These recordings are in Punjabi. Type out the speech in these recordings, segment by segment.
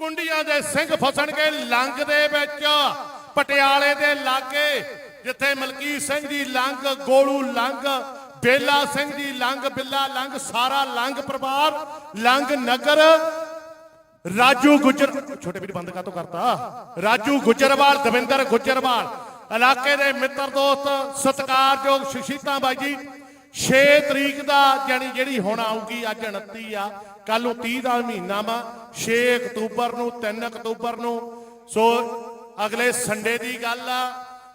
ਕੁੰਡੀਆਂ ਦੇ ਸਿੰਘ ਫਸਣਗੇ ਲੰਗ ਦੇ ਵਿੱਚ। ਪਟਿਆਲੇ ਦੇ ਲਾਗੇ, ਜਿੱਥੇ ਮਲਕੀਤ ਸਿੰਘ ਦੀ ਲੰਗ, ਗੋਲੂ ਲੰਗ, ਬੇਲਾ ਸਿੰਘ ਦੀ ਲੰਗ, ਬਿੱਲਾ ਲੰਗ, ਸਾਰਾ ਲੰਗ ਪਰਿਵਾਰ, ਲੰਗ ਨਗਰ। ਰਾਜੂ ਗੁਜਰ ਛੋਟੇ ਵੀਰ, ਬੰਦ ਕਾਤੋਂ ਕਰਤਾ? ਰਾਜੂ ਗੁਜਰਵਾਲ, ਦਵਿੰਦਰ ਗੁਜਰਵਾਲ। ਇਲਾਕੇ ਦੇ ਮਿੱਤਰ ਦੋਸਤ, ਸਤਿਕਾਰਯੋਗ ਸ਼ਸ਼ੀਤਾ ਬਾਈ ਜੀ 6 ਤਰੀਕ ਦਾ ਜਾਨੀ ਜਿਹੜੀ ਹੁਣ ਆਊਗੀ ਅੱਜ 29 ਆ ਕੱਲ ਨੂੰ 30 ਦਾ ਮਹੀਨਾ ਵਾ 6 ਅਕਤੂਬਰ ਨੂੰ 3 ਅਕਤੂਬਰ ਨੂੰ। ਸੋ ਅਗਲੇ ਸੰਡੇ ਦੀ ਗੱਲ ਆ,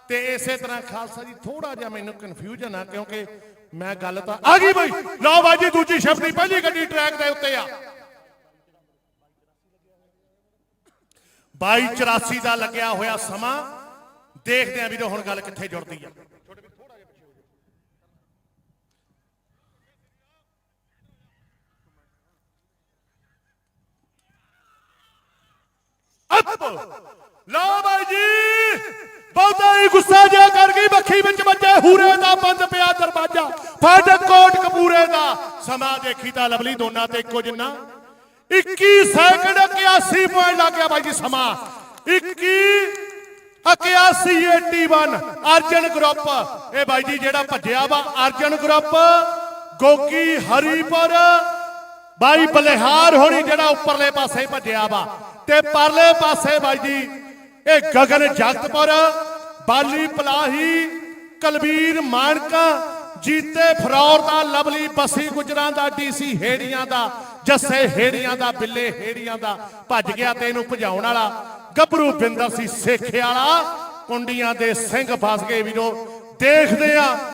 ਤੇ ਇਸੇ ਤਰ੍ਹਾਂ ਖਾਲਸਾ ਜੀ ਥੋੜਾ ਜਿਹਾ ਮੈਨੂੰ ਕਨਫਿਊਜ਼ਨ ਆ, ਕਿਉਂਕਿ ਮੈਂ ਗੱਲ ਤਾਂ ਆ ਗਈ ਬਾਈ। ਲਓ ਬਾਈ ਦੂਜੀ ਸ਼ਿਫਟ ਦੀ ਪਹਿਲੀ ਗੱਡੀ ਟਰੈਕ ਦੇ ਉੱਤੇ ਆ। 2284 ਦਾ ਲੱਗਿਆ ਹੋਇਆ ਸਮਾਂ। ਦੇਖਦੇ ਆਂ ਵੀਰੋ ਹੁਣ ਗੱਲ ਕਿੱਥੇ ਜੁੜਦੀ ਆ। ਅੱਪ ਲਓ ਬਾਈ ਜੀ, ਬਹੁਤਾ ਹੀ ਗੁੱਸਾ ਜਿਹਾ ਕਰ ਗਈ, ਬੱਖੀ ਵਿੱਚ ਵੱਜੇ ਹੂਰੇ ਦਾ ਬੰਦ ਪਿਆ ਦਰਵਾਜ਼ਾ। ਫਾਟਕ ਕੋਟ ਕਪੂਰੇ ਦਾ। ਸਮਾਂ ਦੇਖੀ ਤਾਂ ਲਵਲੀ, ਦੋਨਾਂ ਤੇ ਇੱਕੋ ਜਿੰਨਾ। 21 ਸੈਕਿੰਡ 81 ਪੁਆਇੰਟ ਲੱਗ ਗਿਆ ਬਾਈ ਜੀ, ਸਮਾਂ। 21 81 81 ਅਰਜਨ ਗਰੁੱਪ ਇਹ ਬਾਈ ਜੀ ਜਿਹੜਾ ਭੱਜਿਆ ਵਾ, ਅਰਜਨ ਗਰੁੱਪ ਗੋਗੀ ਹਰੀਪੁਰ। ਬਾਈ ਬਲਿਹਾਰ ਹੋਣੀ ਜਿਹੜਾ ਉੱਪਰਲੇ ਪਾਸੇ ਭੱਜਿਆ ਵਾ। ਤੇ ਪਰਲੇ ਪਾਸੇ ਬਾਈ ਜੀ, ਇਹ ਗਗਨ ਜਗਤਪੁਰ, ਬਾਲੀ ਪਲਾਹੀ, ਕਲਬੀਰ ਮਾਨਕਾ, ਜੀਤੇ ਫਰੌਰ ਦਾ, ਲਵਲੀ ਬਸੀ ਗੁਜਰਾਂ ਦਾ, ਡੀਸੀ ਹੇੜੀਆਂ ਦਾ, ਜੱਸੇ ਹੇੜੀਆਂ ਦਾ, ਬਿੱਲੇ ਹੇੜੀਆਂ ਦਾ, ਭੱਜ ਗਿਆ ਤੇ ਇਹਨੂੰ ਭਜਾਉਣ ਵਾਲਾ। ਗੱਭਰੂ ਬਿੰਦਰ ਸੀ ਸੇਖੇ ਵਾਲਾ, ਕੁੰਡੀਆਂ ਦੇ ਸਿੰਘ ਫਸ ਗਏ ਵੀਰੋ। ਦੇਖਦੇ ਆ